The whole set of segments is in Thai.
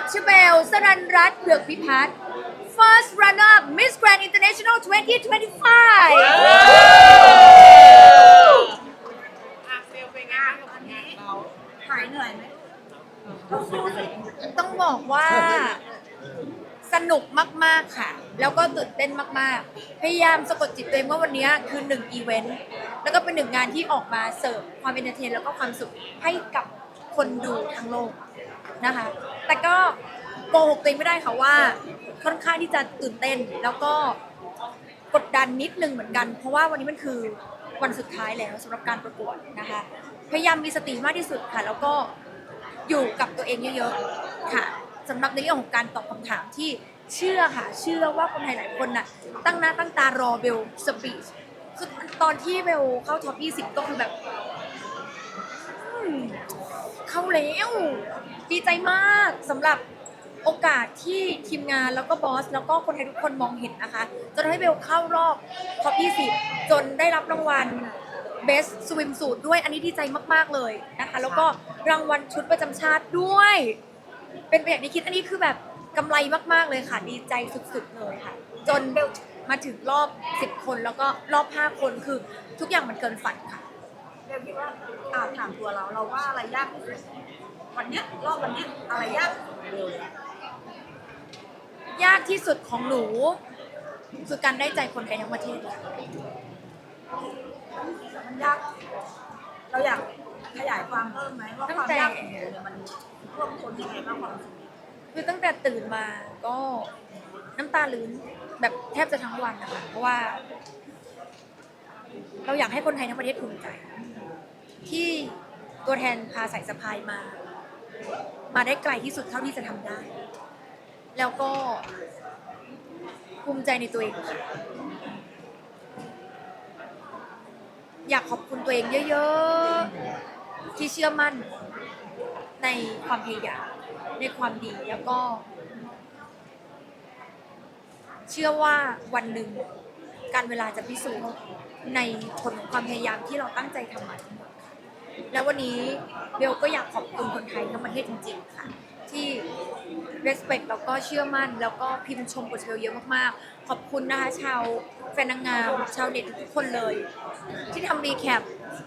ดชเบล สรันรัตน์เบือกพิพัฒน์ First Runner Up Miss Grand International 2025อะเซลเป็นไงบ้างกับผลงานเราหายเหนื่อยไหมต้องบอกว่าสนุกมาก ๆ ค่ะ แล้วก็ตื่นเต้นมาก ๆ พยายามสะกดจิตตัวเองว่าวันนี้คือหนึ่งอีเวนต์ แล้วก็เป็นหนึ่งงานที่ออกมาเสิร์ฟความเอนเตอร์เทนแล้วก็ความสุขให้กับ คนดูทั้งโลกนะคะ แต่ก็โกหกตัวเองไม่ได้ค่ะว่าค่อนข้างที่จะตื่นเต้น แล้วก็กดดันนิดนึงเหมือนกัน เพราะว่าวันนี้มันคือวันสุดท้ายแล้วสำหรับการประกวดนะคะ พยายามมีสติมากที่สุดค่ะ แล้วก็อยู่กับตัวเองเยอะๆค่ะสำหรับในเรื่องของการตอบคำถามที่เชื่อค่ะ เชื่อว่าคนไทยหลายคนน่ะ ตั้งหน้าตั้งตารอเบลสปีชคือตอนที่เบลเข้าท็อป 20 ก็คือแบบ เข้าแล้วดีใจมากสำหรับโอกาสที่ทีมงานแล้วก็บอส แล้วก็คนไทยทุกคนมองเห็นนะคะจนทำให้เบลเข้ารอบท็อป20จนได้รับรางวัล Best Swim Suit ด้วยอันนี้ดีใจมาก ๆ เลยนะคะ แล้วก็รางวัลชุดประจำชาติด้วย เป็นไปอย่างที่คิดอันนี้คือแบบกำไรมาก ๆ เลยค่ะ ดีใจสุด ๆ เลยค่ะ จนเบลมาถึงรอบ 10 คนแล้วก็รอบ 5 คนคือทุกอย่างมันเกินฝันค่ะ เดี๋ยวคิดว่าอ่าถามตัวเราเราว่าอะไรยากที่สุดวันเนี้ยรอบวันเนี้ยอะไรยากที่สุดของเลยยากที่สุดของหนูคือการได้ใจคนไทยทั้งประเทศค่ะมันยาก เราอยากขยายความเพิ่มไหมว่าความยากของเบลเนี่ยมันท่วมทนยังไงบ้างความสึกนี้คือตั้งแต่ตื่นมาก็น้ำตาลื้นแบบแทบจะทั้งวันนะคะเพราะว่า เราอยากให้คนไทยทั้งประเทศภูมิใจ ที่ตัวแทนพาสายสะพายมา มาได้ไกลที่สุดเท่าที่จะทำได้ แล้วก็ภูมิใจในตัวเองค่ะอยากขอบคุณตัวเองเยอะๆ ที่เชื่อมั่นในความพยายามในความดีแล้วก็ เชื่อว่าวันหนึ่งการเวลาจะพิสูจน์ในผลของความพยายามที่เราตั้งใจทำมาทั้งหมด แล้ววันนี้เบลก็อยากขอบคุณคนไทยทั้งประเทศจริง ๆ ค่ะ ที่ respect แล้วก็เชื่อมั่น แล้วก็พิมพ์ชมกดเชลเยอะมากๆ ขอบคุณนะคะ ชาวแฟนนางงาม ชาวเน็ตทุกคนเลย ที่ทำรีแคป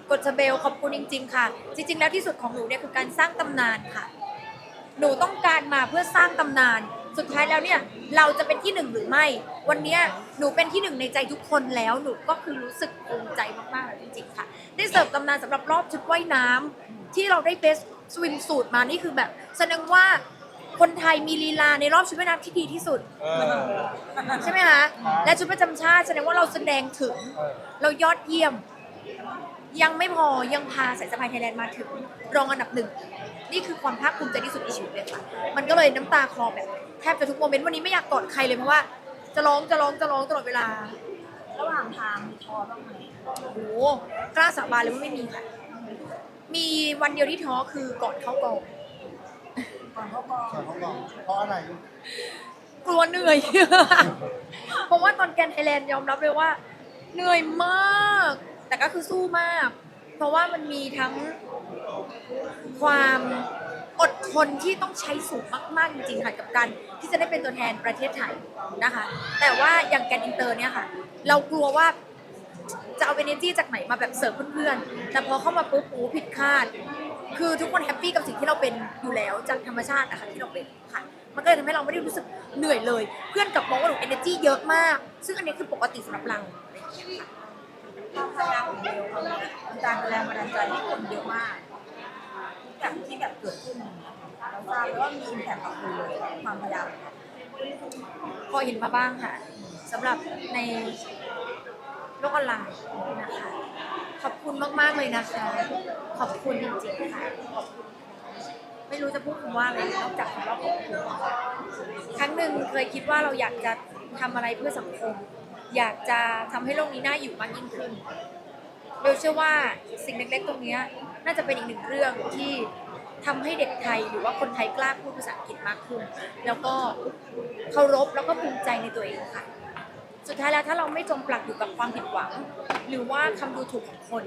กดเชเบลขอบคุณจริง ๆ ค่ะ จริง ๆ แล้วที่สุดของหนูเนี่ยคือการสร้างตำนานค่ะ หนูต้องการมาเพื่อสร้างตำนาน สุดท้ายแล้วเนี่ยเราจะเป็นที่หนึ่งหรือไม่ วันเนี้ยหนูเป็นที่หนึ่งในใจทุกคนแล้วหนูก็คือรู้สึกภูมิใจมากๆเลยจริงๆค่ะ ได้เสิร์ฟตำนานสำหรับรอบชุดว่ายน้ำที่เราได้เบสสวิมสูตรมานี่คือแบบ แสดงว่าคนไทยมีลีลาในรอบชุดว่ายน้ำที่ดีที่สุด ใช่ไหมคะ และชุดประจำชาติแสดงว่าเราแสดงถึง เรายอดเยี่ยม ยังไม่พอยังพาสายสะพายไทยแลนด์มาถึงรองอันดับหนึ่ง นี่คือความภาคภูมิใจที่สุดในชีวิตเลยค่ะ มันก็เลยน้ำตาคลอแบบแทบจะทุกโมเมนต์วันนี้ไม่อยากกอดใครเลยเพราะว่า จะร้องจะร้องจะร้องตลอดเวลา ระหว่างทางมีท้อบ้างไหมโอ้โหกล้าสาบานเลยว่าไม่มีค่ะ มีวันเดียวที่ท้อคือก่อนเข้ากองก่อนเขากองส่วนของเราเพราะอะไรกลัวเหนื่อย เพราะว่าตอนแกรนด์ไทยแลนด์ยอมรับเลยว่า เหนื่อยมาก แต่ก็คือสู้มาก เพราะว่ามันมีทั้ง ความอดทนที่ต้องใช้สูงมากๆจริงๆค่ะกับการที่จะได้เป็นตัวแทนประเทศไทยนะคะ แต่ว่าอย่างแกนอินเตอร์เนี่ยค่ะ เรากลัวว่าจะเอาเอเนจีจากไหนมาแบบเสริมเพื่อนๆ แต่พอเข้ามาปุ๊บโอ้ผิดคาด คือทุกคนแฮปปี้กับสิ่งที่เราเป็นอยู่แล้วจากธรรมชาตินะคะที่เราเป็นค่ะ มันก็เลยทำให้เราไม่ได้รู้สึกเหนื่อยเลย เพื่อนกับมองว่าหนูเอเนจีเยอะมาก ซึ่งอันนี้คือปกติสำหรับเราอะไรอย่างเงี้ยค่ะ ความพยายามของเบลเราเนี่ยเป็นการแรงบันดาลใจให้คนเยอะมากแบบที่แบบเกิดขึ้นเราทราบแล้วว่ามีอิมแพคกับคุณเลยความพยายามพอเห็นมาบ้างค่ะสำหรับในโลกออนไลน์นะคะ ขอบคุณมาก ๆ เลยนะคะ ขอบคุณจริงๆค่ะขอบคุณไม่รู้จะพูดคำว่าอะไรนอกจากคำว่าขอบคุณครั้งหนึ่งเคยคิดว่าเราอยากจะทำอะไรเพื่อสังคม อยากจะทำให้โลกนี้น่าอยู่มากยิ่งขึ้นเบลเชื่อว่าสิ่งเล็กๆ ตรงนี้น่าจะเป็นอีกหนึ่งเรื่องที่ทำให้เด็กไทยหรือว่าคนไทยกล้าพูดภาษาอังกฤษมากขึ้น แล้วก็เคารพแล้วก็ภูมิใจในตัวเองค่ะ สุดท้ายแล้วถ้าเราไม่จมปลักอยู่กับความผิดหวัง หรือว่าคำดูถูกของคน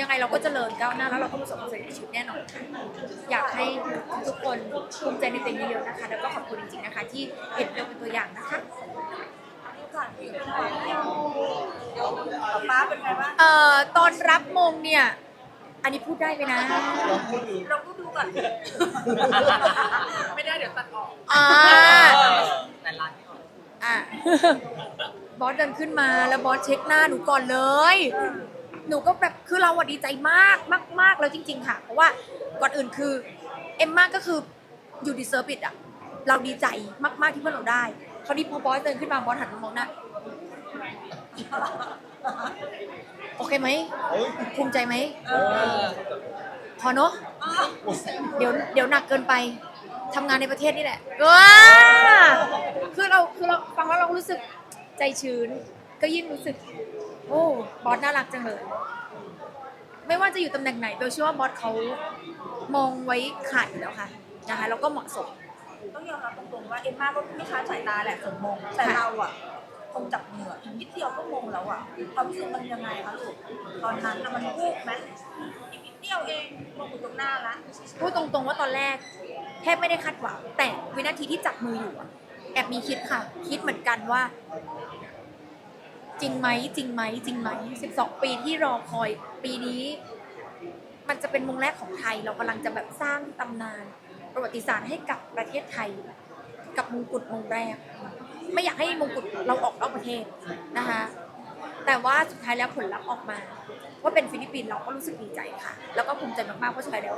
ยังไงเราก็เจริญก้าวหน้าแล้วเราก็ประสบความสำเร็จในชีวิตแน่นอนค่ะอยากให้ทุกคนภูมิใจในตัวเองเยอะๆนะคะ แล้วก็ขอบคุณจริงๆนะคะ ที่เห็นเราเป็นตัวอย่างนะคะ ที่ผ่านมาเป็นวันที่ป๊าป๊าเป็นไงบ้างเอ่อตอนรับมงเนี่ย อันนี้พูดได้ไหมนะเราก็ดูก่อนไม่ได้เดี๋ยวตัดออกอ่าแต่ร้านที่ออกอะบอสเดินขึ้นมาแล้วบอสเช็คหน้าหนูก่อนเลย หนูก็แบบคือเราอะดีใจมากมากมากแล้วจริง ๆ ค่ะ เพราะว่าก่อนอื่นคือ เอ็มมาก็คืออยู่ดีเซอร์บิดอะเราดีใจมาก ๆที่เพื่อนเราได้ คราวนี้พอบอสเดินขึ้นมาบอสหันมามองหน้าโอเคไหมภูมิใจไหมพอเนาะเดี๋ยวเดี๋ยวหนักเกินไปทำงานในประเทศนี่แหละว้าคือเราคือเราฟังแล้วเรารู้สึกใจชื้น ก็ยิ่งรู้สึก โอ้บอสน่ารักจังเลย ไม่ว่าจะอยู่ตำแหน่งไหนเบลเชื่อว่าบอสเขามองไว้ขาดอยู่แล้วค่ะนะคะแล้วก็เหมาะสม ต้องยอมรับตรงๆว่าเอ็มม่าก็ไม่ค้าสายตาแหละสมมงแต่เราอะคงจับมืออีกนิดเดียวก็มงแล้วอะความรู้สึกมันยังไงคะลูกตอนนั้นมันวูบไหมอีกนิดเดียวเองมงอยู่ตรงหน้าละพูดตรงๆว่าตอนแรกแทบไม่ได้คาดหวังแต่วินาทีที่จับมืออยู่อะแอบมีคิดค่ะ คิดเหมือนกันว่า จริงไหมจริงไหมจริงไหม12ปีที่รอคอยปีนี้ มันจะเป็นมงแรกของไทย เรากำลังจะแบบสร้างตำนาน ประวัติศาสตร์ให้กับประเทศไทย กับมงกุฎมงแรก ไม่อยากให้มงกุฎเราออกนอกประเทศนะคะแต่ว่าสุดท้ายแล้วผลลัพธ์ออกมา ว่าเป็นฟิลิปปินส์เราก็รู้สึกดีใจค่ะ แล้วก็ภูมิใจมากๆเพราะสุดท้ายแล้ว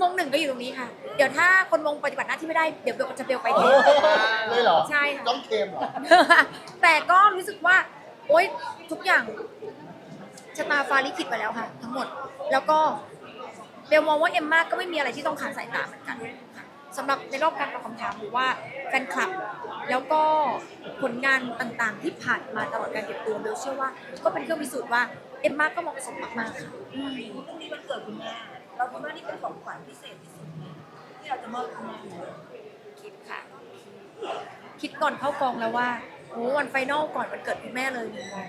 มงหนึ่งก็อยู่ตรงนี้ค่ะ เดี๋ยวถ้าคนมงปฏิบัติหน้าที่ไม่ได้เดี๋ยวเบลจะเบลไปโอ้เองเลยเหรอใช่ค่ะต้องเคมเหรอแต่ก็รู้สึกว่าโอ๊ยทุกอย่างชะตาฟ้าลิขิตไปแล้วค่ะ ทั้งหมด แล้วก็เบลมองว่าเอมมาก็ไม่มีอะไรที่ต้องขาดสายตาเหมือนกันค่ะ สำหรับในรอบการตอบคำถามหรือว่าแฟนคลับ แล้วก็ผลงานต่างๆ ที่ผ่านมาตลอดการเก็บตัวเบลเชื่อว่า ก็เป็นเครื่องพิสูจน์ว่าเอมมาก็เหมาะสมมากๆค่ะพรุ่งนี้วันเกิดคุณแม่เราคิดว่านี่เป็นของขวัญพิเศษที่สุดที่เราจะมอบคุณแม่คิดค่ะ คิดก่อนเข้ากองแล้วว่าโอ้วันไฟนอลก่อนวันเกิดคุณแม่เลยหนึ่งวัน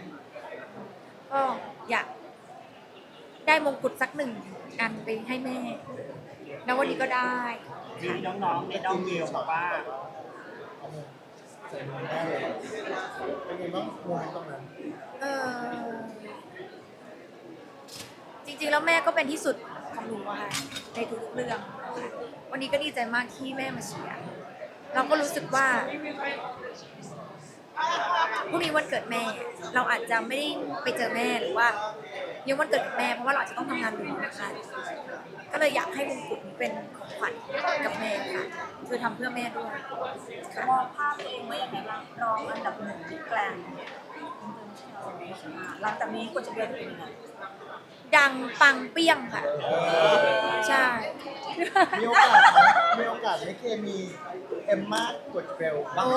ก็อยากได้มงกุฎสักหนึ่ง อันไปให้แม่แล้ววันนี้ก็ได้มีน้องๆในน้องเมลบอกว่าใส่มือได้เลยเป็นไงบ้างมเมนต์ตรงนั้นเออจริงๆแล้วแม่ก็เป็นที่สุดของหนูอะค่ะในทุกๆเรื่อง วันนี้ก็ดีใจมากที่แม่มาเชียร์เราก็รู้สึกว่าพรุ่งนี้วันเกิดแม่ เราอาจจะไม่ได้ไปเจอแม่หรือว่า ยังวันเกิดกับแม่เพราะว่าเราอาจจะต้องทำงานอยู่นะคะก็เลยอยากให้มงกุฎนี้เป็นของขวัญกับแม่ค่ะคือทำเพื่อแม่ด้วยค่ะมองภาพตัวเองว่าอย่างไรบ้างรองอันดับหนึ่งที่แกลนหลังจากนี้ควรจะเรียนเป็นยังไงดังปังเปี้ยงค่ะ ใช่ มีโอกาสไหมมีโอกาสไหมเคมีเอมมากดเบลบ้างโอ้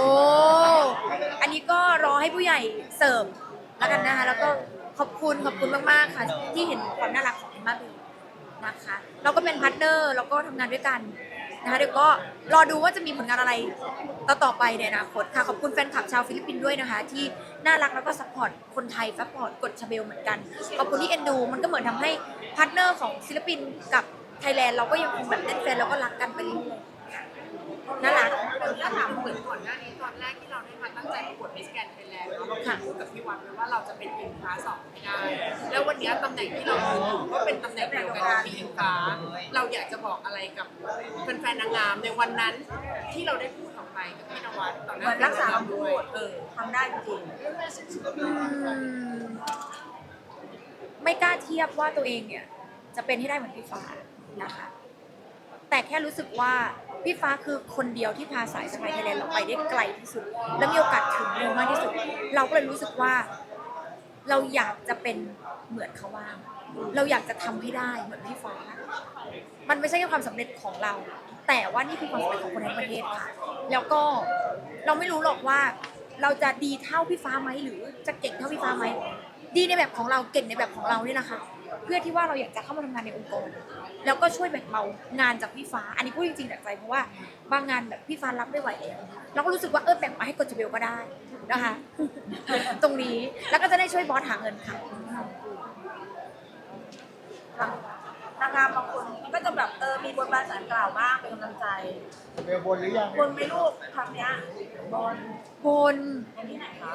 อันนี้ก็รอให้ผู้ใหญ่เสริมแล้วกันนะคะแล้วก็ ขอบคุณขอบคุณมากๆค่ะ ที่เห็นความน่ารักของเอ็มมาเบลนะคะ เราก็เป็นพาร์ทเนอร์แล้วก็ทำงานด้วยกันนะคะเดี๋ยวก็รอดูว่าจะมีผลงานอะไรต่อต่อไปในอนาคตค่ะขอบคุณแฟนคลับชาวฟิลิปปินส์ด้วยนะคะ ที่น่ารักแล้วก็ซัพพอร์ตคนไทยซัพพอร์ตกดชาเบลเหมือนกันขอบคุณที่เอ็นดูมันก็เหมือนทำให้พาร์ทเนอร์ของศิลปินกับไทยแลนด์เราก็ยังคงแบบเล่นแฟนแล้วก็รักกันไปเรื่อยๆน่ารัก ถ้าถามเหมือนก่อนหน้านี้ตอนแรกที่เราได้มาตั้งใจประกวดมิสแกนไทยแลนด์เราเคยกับพี่วันไว้ว่าเราจะเป็นอิงฟ้าสองให้ได้ แล้ววันนี้ตำแหน่งที่เราอยู่ก็เป็นตำแหน่งเดียวกันกับพี่อิงฟ้า เราอยากจะบอกอะไรกับแฟนๆนางงามในวันนั้นที่เราได้พูดออกไปกับพี่นวัดตอหเหน้ามือนรักษาคำพูดเออทำได้จริงไม่กล้าเทียบว่าตัวเองเนี่ย จะเป็นให้ได้เหมือนพี่ฟ้านะคะ แต่แค่รู้สึกว่า พี่ฟ้าคือคนเดียวที่พาสายสไปไทยแลนด์เราไปได้ไกลที่สุด และมีโอกาสถึงเร็วมากที่สุด เราก็เลยรู้สึกว่า เราอยากจะเป็นเหมือนเขาบ้างเราอยากจะทำให้ได้เหมือนพี่ฟ้า มันไม่ใช่แค่ความสำเร็จของเรา แต่ว่านี่คือความสำเร็จของคนทั้งประเทศค่ะ แล้วก็เราไม่รู้หรอกว่า เราจะดีเท่าพี่ฟ้าไหมหรือจะเก่งเท่าพี่ฟ้าไหมดีในแบบของเราเก่งในแบบของเรานี่นะคะ เพื่อที่ว่าเราอยากจะเข้ามาทำงานในองค์กร แล้วก็ช่วยแบ่งเบางานจากพี่ฟ้า อันนี้พูดจริงๆจากใจเพราะว่าบางงานแบบพี่ฟ้ารับไม่ไหวแล้วเราก็รู้สึกว่าเออแบ่งมาให้กดจเบลก็ได้นะคะ ตรงนี้แล้วก็จะได้ช่วยบอสหาเงินค่ะนางงามบางคนมันก็จะแบบเออมีบนบานสารกล่าวบ้างเป็นกำลังใจเบลบนหรือยังบนไหม่ลูกครั้งเนี้ยบนบนบนที่ไหนคะ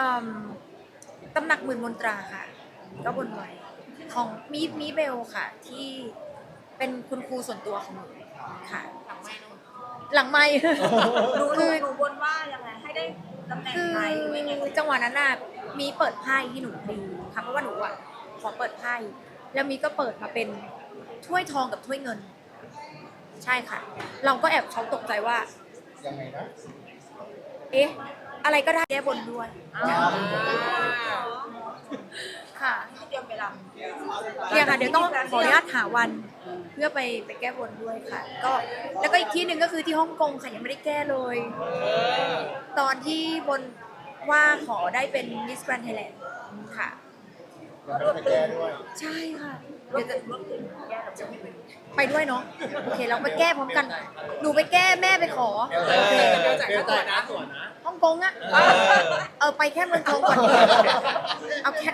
อืมตำหนักหมื่นมนตราค่ะ ก็บนไว้ ของมีมีเบลค่ะ ที่เป็นคุณครูส่วนตัวของหนูค่ะ หลังไม่นู่นหลังไม่หนูหนูคือ หนูบนว่ายังไงให้ได้ตำแหน่งคือไหนหรือยังไงจังหวะนั้นน่ะมีเปิดไพ่ที่หนูดีค่ะเพราะว่าหนูอะขอเปิดไพ่แล้วมีก็เปิดมาเป็นถ้วยทองกับถ้วยเงิน ใช่ค่ะ เราก็แอบช็อกตกใจว่า ยังไงนะ เอ๊ะ อะไรก็ได้แก้บนด้วยอ้าว ค่ะเตรียมไปรเพียงค่ะเดี๋ยวต้องขออนุญาตหาวัน เพื่อไปไปแก้บนด้วยค่ะ ก็แล้วก็อีกที่หนึ่งก็คือที่ฮ่องกงค่ะยังไม่ได้แก้เลย ตอนที่บนว่าขอได้เป็นมิสแกรนด์ไทยแลนด์ค่ะยังไม่ได้ไปแก้ด้วย ใช่ค่ะำรเดี๋ยวถจะรถติดแก้แบบไม่เป็นไปด้วยเนาะโอเคเราไปแก้พร้อมกัน หนูไปแก้แม่ไปขอโอเคเบลจ่ายค่าตั๋วนะตั๋วนะฮ่องกงอะเออไปแค่เมืองทองก่อนเอาแค่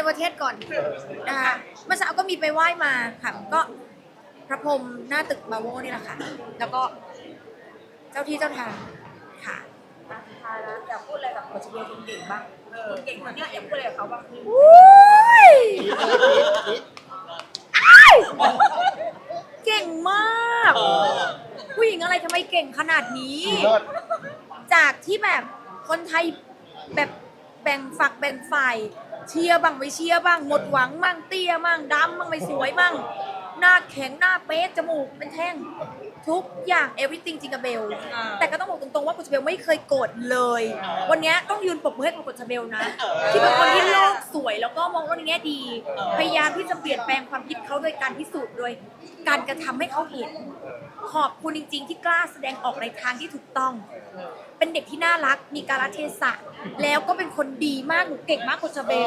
ในประเทศก่อนนะคะเมื่อเช้าก็มีไปไหว้มาค่ะก็พระพรหมหน้าตึกมาโวนี่แหละค่ะ แล้วก็เจ้าที่เจ้าทางค่ะอะสุดท้ายแล้วอยากพูดอะไรกับคนเชียร์คนเก่งบ้างคนเก่งคนเนี้ยอยากพูดอะไรกับเขาบ้างอุ้ยคิดเลยคิดคิดเก่งมาก ผู้หญิงอะไรทำไมเก่งขนาดนี้ เลิศจากที่แบบคนไทยแบบแบ่งฝักแบ่งฝ่าย เชียร์บ้างไม่เชียร์บ้างหมดหวังบ้างเตี้ยบ้างดำบ้างไม่สวยบ้างหน้าแข็งหน้าเป๊ะจมูกเป็นแท่ง ทุกอย่าง everything จริงกับเบล แต่ก็ต้องบอกตรงๆว่ากุชเบลไม่เคยโกรธเลย วันนี้ต้องยืนปรบมือให้กับกุชเบลนะ ที่เป็นคนที่โลกสวยแล้วก็มองโลกในแง่ดี พยายามที่จะเปลี่ยนแปลงความคิดเขาโดยการพิสูจน์โดยการกระทำให้เขาเห็น ขอบคุณจริง ๆ ที่กล้าแสดงออกในทางที่ถูกต้อง เป็นเด็กที่น่ารัก มีการเทศะ แล้วก็เป็นคนดีมาก หนูเก่งมากกุชเบล